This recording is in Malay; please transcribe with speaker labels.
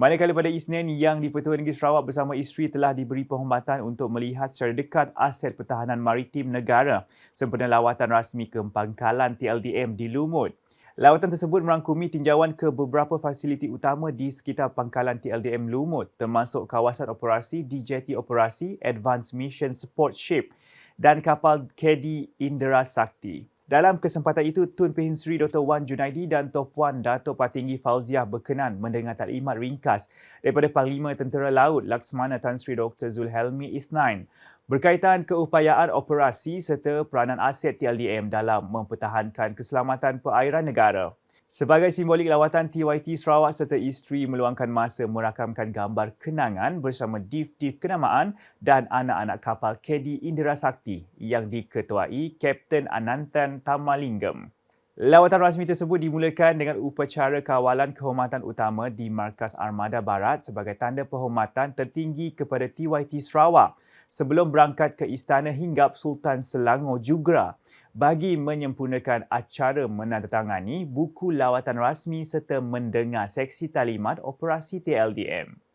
Speaker 1: Manakala pada Isnin yang di-Pertuan Negeri Sarawak bersama isteri telah diberi penghormatan untuk melihat secara dekat aset pertahanan maritim negara sempena lawatan rasmi ke Pangkalan TLDM di Lumut. Lawatan tersebut merangkumi tinjauan ke beberapa fasiliti utama di sekitar Pangkalan TLDM Lumut termasuk kawasan operasi di Jeti Operasi Advanced Mission Support Ship dan kapal KD Indra Sakti. Dalam kesempatan itu, Tun Pehin Sri Dr. Wan Junaidi dan Tuan Puan Datuk Patinggi Fauziah berkenan mendengar taklimat ringkas daripada Panglima Tentera Laut Laksmana Tan Sri Dr. Zulhelmi Isnain berkaitan keupayaan operasi serta peranan aset TLDM dalam mempertahankan keselamatan perairan negara. Sebagai simbolik lawatan TYT Sarawak serta isteri meluangkan masa merakamkan gambar kenangan bersama div-div kenamaan dan anak-anak kapal KD Indira Sakti yang diketuai Kapten Anantan Tamalingam. Lawatan rasmi tersebut dimulakan dengan upacara kawalan kehormatan utama di Markas Armada Barat sebagai tanda penghormatan tertinggi kepada TYT Sarawak sebelum berangkat ke Istana Hinggap Sultan Selangor Jugra bagi menyempurnakan acara menandatangani buku lawatan rasmi serta mendengar seksi talimat operasi TLDM.